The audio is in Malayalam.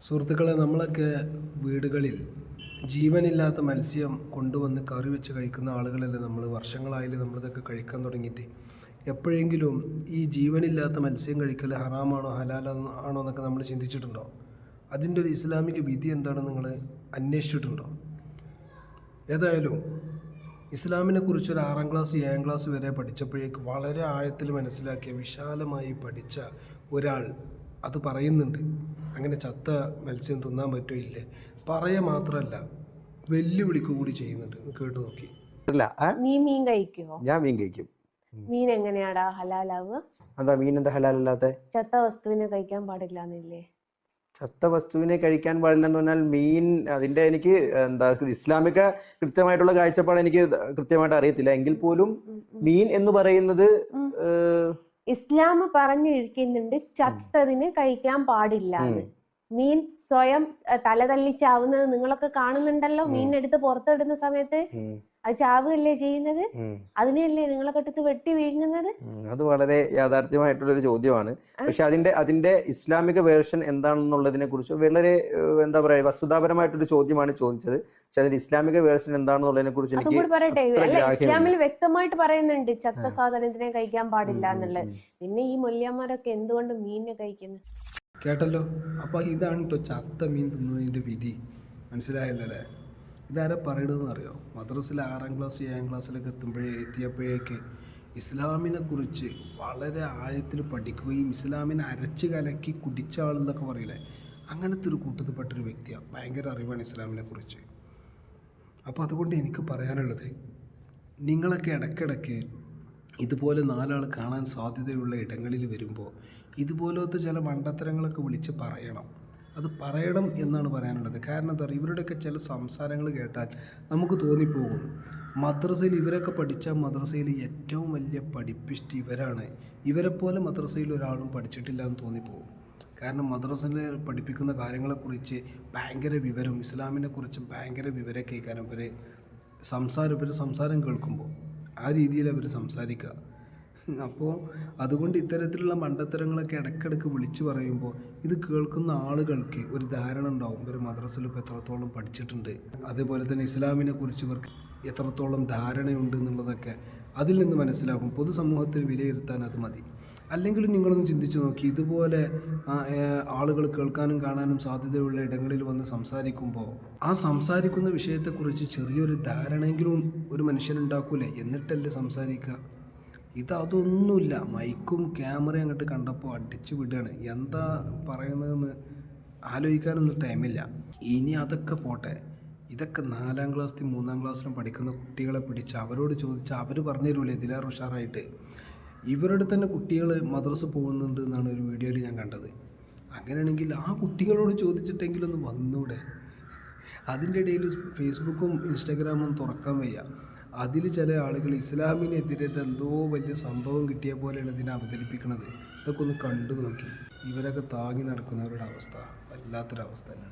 സുഹൃത്തുക്കളെ നമ്മളൊക്കെ വീടുകളിൽ ജീവനില്ലാത്ത മത്സ്യം കൊണ്ടുവന്ന് കറി വെച്ച് കഴിക്കുന്ന ആളുകളല്ലേ നമ്മൾ? വർഷങ്ങളായാലും നമ്മളിതൊക്കെ കഴിക്കാൻ തുടങ്ങിയിട്ട്. എപ്പോഴെങ്കിലും ഈ ജീവനില്ലാത്ത മത്സ്യം കഴിക്കൽ ഹറാമാണോ ഹലാലാണോ ആണോ എന്നൊക്കെ നമ്മൾ ചിന്തിച്ചിട്ടുണ്ടോ? അതിന്റെ ഒരു ഇസ്ലാമിക വിധി എന്താണെന്ന് നിങ്ങൾ അന്വേഷിച്ചിട്ടുണ്ടോ? ഏതായാലും ഇസ്ലാമിനെ കുറിച്ച് ഒരു ആറാം ക്ലാസ് ഏഴാം ക്ലാസ് വരെ പഠിച്ചപ്പോഴേക്ക് വളരെ ആഴത്തിൽ മനസ്സിലാക്കിയ വിശാലമായി പഠിച്ച ഒരാൾ അത് പറയുന്നുണ്ട്. അങ്ങനെ ചത്ത മത്സ്യം തിന്നാൻ പറ്റുമോ ഇല്ലേ? പറയുക മാത്രമല്ല വെല്ലുവിളിക്കുക കൂടി ചെയ്യുന്നുണ്ട്. കേട്ടു നോക്കി. നീ മീൻ കഴിക്കുമോ ഞാൻ മീൻ കഴിക്കും. മീൻ എങ്ങനെയാടാ? ഹലാലാവുക? അതാ മീൻ എന്താ ഹലാലല്ലാത്ത? ചത്ത വസ്തുവിനെ കഴിക്കാൻ പാടില്ല എന്നില്ലേ? ചത്ത വസ്തുവിനെ കഴിക്കാൻ പാടില്ലെന്ന് പറഞ്ഞാൽ മീൻ അതിന്റെ എനിക്ക് എന്താ ഇസ്ലാമിക കൃത്യമായിട്ടുള്ള കാഴ്ചപ്പാട് എനിക്ക് കൃത്യമായിട്ട് അറിയത്തില്ല. എങ്കിൽ പോലും മീൻ എന്ന് പറയുന്നത് ഇസ്ലാം പറഞ്ഞിരിക്കുന്നുണ്ട് ചത്തതിന് കഴിക്കാൻ പാടില്ല മീൻ സ്വയം തലതല്ലിച്ചാവുന്നത് തല തല്ലി നിങ്ങളൊക്കെ കാണുന്നുണ്ടല്ലോ മീൻ എടുത്ത് പുറത്തിടുന്ന സമയത്ത്. അത് ചാവുകയല്ലേ ചെയ്യുന്നത്? അതിനെയല്ലേ നിങ്ങളെ കെട്ടത്ത് വെട്ടി വീഴുന്നത് അത് വളരെ യാഥാർത്ഥ്യമായിട്ടുള്ള ഒരു ചോദ്യമാണ് പക്ഷെ അതിന്റെ അതിന്റെ ഇസ്ലാമിക വേർഷൻ എന്താണെന്നുള്ളതിനെ കുറിച്ച് വളരെ എന്താ പറയാ വസ്തുതാപരമായിട്ടൊരു ചോദ്യമാണ് ചോദിച്ചത്. പക്ഷെ അതിന്റെ ഇസ്ലാമിക വേർഷൻ എന്താണെന്നുള്ളതിനെ കുറിച്ച് എനിക്ക് പറയട്ടെ. ഇസ്ലാമിൽ വ്യക്തമായിട്ട് പറയുന്നുണ്ട് ചത്ത സാധനത്തിനെ കഴിക്കാൻ പാടില്ല എന്നുള്ളത്. പിന്നെ ഈ മൊല്യന്മാരൊക്കെ എന്തുകൊണ്ട് മീനിനെ കഴിക്കുന്നത് കേട്ടല്ലോ? അപ്പൊ ഇതാണ് കേട്ടോ ചത്ത മീൻ തിന്നതിന്റെ വിധി. മനസ്സിലായല്ലോ ഇതാരാ പറയണതെന്ന് അറിയോ മദ്രസിൽ ആറാം ക്ലാസ് ഏഴാം ക്ലാസ്സിലൊക്കെ എത്തുമ്പോഴേ എത്തിയപ്പോഴേക്ക് ഇസ്ലാമിനെ കുറിച്ച് വളരെ ആഴത്തിൽ പഠിക്കുകയും ഇസ്ലാമിനെ അരച്ച് കലക്കി കുടിച്ച ആളെന്നൊക്കെ പറയില്ലേ? അങ്ങനത്തെ ഒരു കൂട്ടത്തിൽപ്പെട്ടൊരു വ്യക്തിയാണ് ഭയങ്കര അറിവാണ് ഇസ്ലാമിനെ കുറിച്ച്. അപ്പോൾ അതുകൊണ്ട് എനിക്ക് പറയാനുള്ളത് നിങ്ങളൊക്കെ ഇടയ്ക്കിടയ്ക്ക് ഇതുപോലെ നാലാൾ കാണാൻ സാധ്യതയുള്ള ഇടങ്ങളിൽ വരുമ്പോൾ ഇതുപോലത്തെ ചില മണ്ടത്തരങ്ങളൊക്കെ വിളിച്ച് പറയണം. അത് പറയണം എന്നാണ് പറയാനുള്ളത്. കാരണം എന്താ പറയുക ഇവരുടെയൊക്കെ ചില സംസാരങ്ങൾ കേട്ടാൽ നമുക്ക് തോന്നിപ്പോകും. മദ്രസയിൽ ഇവരൊക്കെ പഠിച്ച മദ്രസയിൽ ഏറ്റവും വലിയ പഠിപ്പിസ്റ്റ് ഇവരാണ്. ഇവരെപ്പോലെ മദ്രസയിൽ ഒരാളും പഠിച്ചിട്ടില്ല എന്ന് തോന്നിപ്പോകും. കാരണം മദ്രസയിൽ പഠിപ്പിക്കുന്ന കാര്യങ്ങളെക്കുറിച്ച് ഭയങ്കര വിവരം ഇസ്ലാമിനെ കുറിച്ച് ഭയങ്കര വിവരം കേൾക്കാനും ഇവർ സംസാരം ഇവർ സംസാരം കേൾക്കുമ്പോൾ ആ രീതിയിൽ അവർ സംസാരിക്കുക. അപ്പോൾ അതുകൊണ്ട് ഇത്തരത്തിലുള്ള മണ്ടത്തരങ്ങളൊക്കെ ഇടയ്ക്കിടയ്ക്ക് വിളിച്ചു പറയുമ്പോൾ ഇത് കേൾക്കുന്ന ആളുകൾക്ക് ഒരു ധാരണ ഉണ്ടാവും. ഇവർ മദ്രസയിൽ ഇപ്പോൾ എത്രത്തോളം പഠിച്ചിട്ടുണ്ട്. അതേപോലെ തന്നെ ഇസ്ലാമിനെ കുറിച്ച് ഇവർക്ക് എത്രത്തോളം ധാരണയുണ്ട് എന്നുള്ളതൊക്കെ അതിൽ നിന്ന് മനസ്സിലാകും. പൊതുസമൂഹത്തിൽ വിലയിരുത്താൻ അത് മതി. അല്ലെങ്കിൽ നിങ്ങളൊന്ന് ചിന്തിച്ചു നോക്കി. ഇതുപോലെ ആളുകൾ കേൾക്കാനും കാണാനും സാധ്യതയുള്ള ഇടങ്ങളിൽ വന്ന് സംസാരിക്കുമ്പോൾ ആ സംസാരിക്കുന്ന വിഷയത്തെക്കുറിച്ച് ചെറിയൊരു ധാരണയെങ്കിലും ഒരു മനുഷ്യനുണ്ടാക്കൂലേ എന്നിട്ടല്ലേ സംസാരിക്കുക. ഇത് അതൊന്നുമില്ല മൈക്കും ക്യാമറയും അങ്ങോട്ട് കണ്ടപ്പോൾ അടിച്ചു വിടുകയാണ്. എന്താ പറയുന്നതെന്ന് ആലോചിക്കാനൊന്നും ടൈമില്ല. ഇനി അതൊക്കെ പോട്ടെ. ഇതൊക്കെ നാലാം ക്ലാസ്സിൽ മൂന്നാം ക്ലാസ്സിലും പഠിക്കുന്ന കുട്ടികളെ പിടിച്ച് അവരോട് ചോദിച്ച് അവർ പറഞ്ഞു തരൂലേ ഇതിലേറെ ഉഷാറായിട്ട്. ഇവരുടെ തന്നെ കുട്ടികൾ മദ്രസ് പോകുന്നുണ്ട് എന്നാണ് ഒരു വീഡിയോയിൽ ഞാൻ കണ്ടത്. അങ്ങനെയാണെങ്കിൽ ആ കുട്ടികളോട് ചോദിച്ചിട്ടെങ്കിലൊന്ന് വന്നൂടെ? അതിന്റെ ഇടയിൽ ഫേസ്ബുക്കും ഇൻസ്റ്റാഗ്രാമും തുറക്കാൻ വയ്യ. അതിൽ ചില ആളുകൾ ഇസ്ലാമിനെതിരെ എന്തോ വലിയ സംഭവം കിട്ടിയ പോലെയാണ് ഇതിനെ അവതരിപ്പിക്കുന്നത്. ഇതൊക്കെ ഒന്ന് കണ്ടു നോക്കി. ഇവരൊക്കെ താങ്ങി നടക്കുന്നവരുടെ അവസ്ഥ. വല്ലാത്തൊരവസ്ഥ തന്നെ